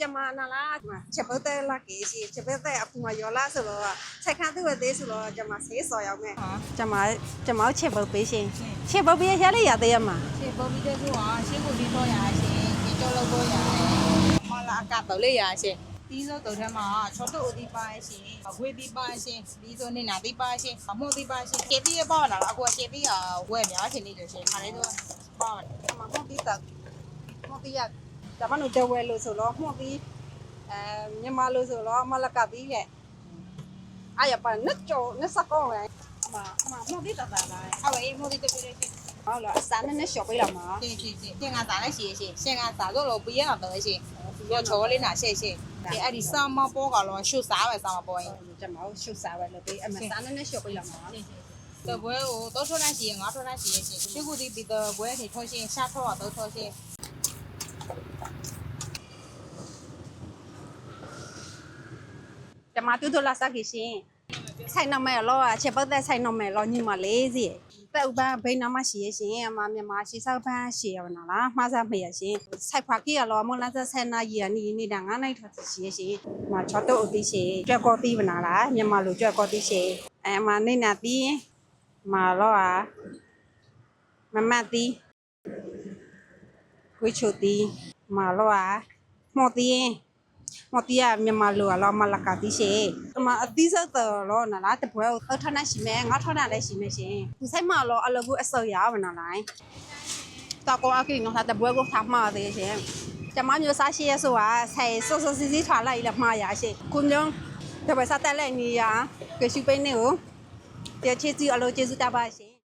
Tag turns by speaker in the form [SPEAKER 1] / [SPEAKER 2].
[SPEAKER 1] ကျမနာလားကျမချက်ပုတ်တဲ့လာကေရှိချက်ပုတ်တဲ့အခုမှရောလာဆိုတော့ချက်ခန်းသူ့ရဲ့သေးဆိုတော့ကျမဆေးစော်ရောက်မယ်ကျမကျမချက်ပုတ်ပေးရှင်ချက်ပုတ်ပေးရလေးရသေးရမှာ
[SPEAKER 2] ရှင်းပေါ်ပြီးတဲ့ဆိုဟာရှင်းကိုပြီးတော့ရရှင်ရှင်းကြောလို့တော့ရမလာအကတော့လေရရှင်ဒီဆိုတော့ထဲမှာချောတုအဒီပါရှင်အဝေးဒီပါရှင်ဒီဆိုနေနာဒီပါရှင်အမို့ဒီပါရှင်ကေတီရပေါ့လားအခုကေတီကဝဲများထင်နေတယ်ရှင်ခါလေးတော့ပေါ့
[SPEAKER 1] ကျမဟုတ်ပြီးတော့ဟုတ်ပြီးရ ကျမတို့တဝဲလို့ဆိုတော့ဟုတ်ပြီးအဲမြန်မာလို့ဆိုတော့မလကပြီးလေအဲ့ရပါနှစ်ကျော်နှစ်စကောပဲမမဟုတ်ပြီးတော့တာလား
[SPEAKER 2] အဝေးမို့ဒီတပြည့်ရှင်
[SPEAKER 1] ဟုတ်လားအစားနဲ့နဲ့ရှော့ပေးလာမှာ
[SPEAKER 2] ရှင်းရှင်းရှင်းရှင်းကစားလိုက်ရှင်ရှင်ရှင်းကစားတော့လို့ပြီးရတော့ရှင်ရောချောလေးနာရှင်းရှင်းဒီအဲ့ဒီစာမပေါ်ကတော့ရှုစားပဲစာမပေါ်ရင်
[SPEAKER 1] ကျမတို့ရှုပ်စားပဲလို့ပြီးအမစားနဲ့နဲ့ရှော့ပေးလာမှာ
[SPEAKER 2] တပွဲကိုတော့ထွက်လိုက်ရှင်ငါထွက်လိုက်ရှင်ရှင်ဒီကူဒီပြီးတော့ပွဲနေထွက်ရှင်ရှာထွက်တော့ထွက်ရှင်
[SPEAKER 1] မတူတူလာစားကြရှင်ဆိုင်နမဲလောအချက်ပတ်သက်ဆိုင်နမဲလောညီမလေးစီပဲဥပန်းဘိန်းနာမရှိရရှင်အမမြန်မာရှိစောက်ပန်းရှိရမလားမှားစားမရရှင်ဆိုင်ဖွာကိရလောမွန်လာစဆန်နာရီနီနေတာငါနိုင်ထွက်ရှိရရှင်မချောတုတ်အသိရှိကြွက်ကောတိမနာလားမြန်မာလူကြွက်ကောတိရှိအမနေနာတီမာလောအမမတီခွေးချိုတီမာလောအမောတီ မတီးရမြန်မာလိုအလောမလကတိရှိအမအတိစက်တော်လောနလားတပွဲအထနာရှိမဲငါထနာလည်းရှိမဲရှင်သူဆိုင်မလောအလကူအစောရပါနလားတော့ကောအကိနော်တပွဲကိုထားမှာသေးရှင်ကျမမျိုးစားရှိရဆိုတာဆိုင်စောစောစီစီထွာလိုက်လက်မှားရရှင်ကုမျိုးတပွဲစားတက်လက်နေရကရှိပိနေကိုတချစ်စီအလိုကျေစုတပါရှင်